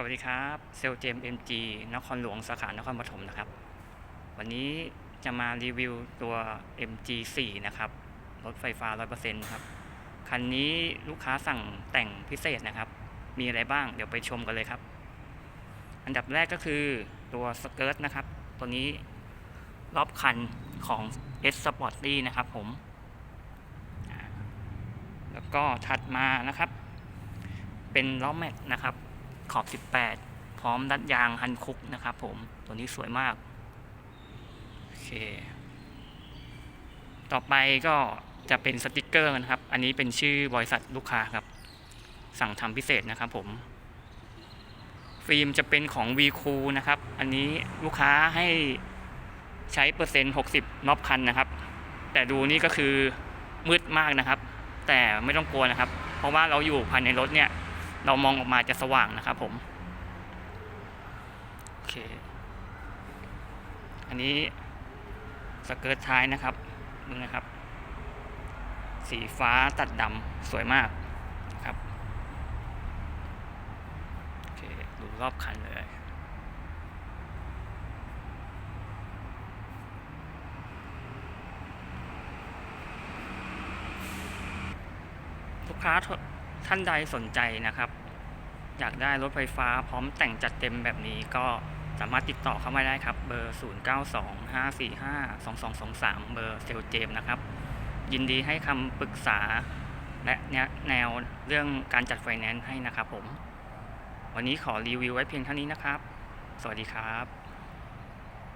สวัสดีครับเซลเจมเอ็มจีนครหลวงสาขานครปฐมนะครับ วันนี้จะมารีวิวตัว MG4 นะครับรถไฟฟ้า 100%ครับ คันนี้ลูกค้าสั่งแต่งพิเศษนะครับ มีอะไรบ้างเดี๋ยวไปชมกันเลยครับ อันดับแรกก็คือตัวสเกิร์ตนะครับ ตัวนี้รอบคันของ S Sporty นะครับผม แล้วก็ถัดมานะครับ เป็นล้อแม็กนะครับ ขอบ 18 พร้อมดัดยางฮันคุกนะครับผม ตัวนี้สวยมาก โอเค ต่อไปก็จะเป็นสติกเกอร์นะครับ อันนี้เป็นชื่อบริษัทลูกค้าครับ สั่งทำพิเศษนะครับผม ฟิล์มจะเป็นของ v c o นะครับ อันนี้ลูกค้าให้ใช้เปอร์เซ็นต์ 60น็อปคันนะครับ แต่ดูนี่ก็คือมืดมากนะครับ แต่ไม่ต้องกลัวนะครับ เพราะว่าเราอยู่ภายในรถเนี่ย เรามองออกมาจะสว่างนะครับผม โอเค อันนี้สเกิร์ตท้ายนะครับดูนะครับ สีฟ้าตัดดำสวยมากนะครับโอเคดูรอบคันเลยลูกค้า ท่านใดสนใจนะครับ อยากได้รถไฟฟ้าพร้อมแต่งจัดเต็มแบบนี้ก็สามารถติดต่อเข้ามาได้ครับ เบอร์ 0925452223 เบอร์เซลเจมนะครับ ยินดีให้คำปรึกษา และแนวเรื่องการจัดไฟแนนซ์ให้นะครับผม วันนี้ขอรีวิวไว้เพียงเท่านี้นะครับ สวัสดีครับ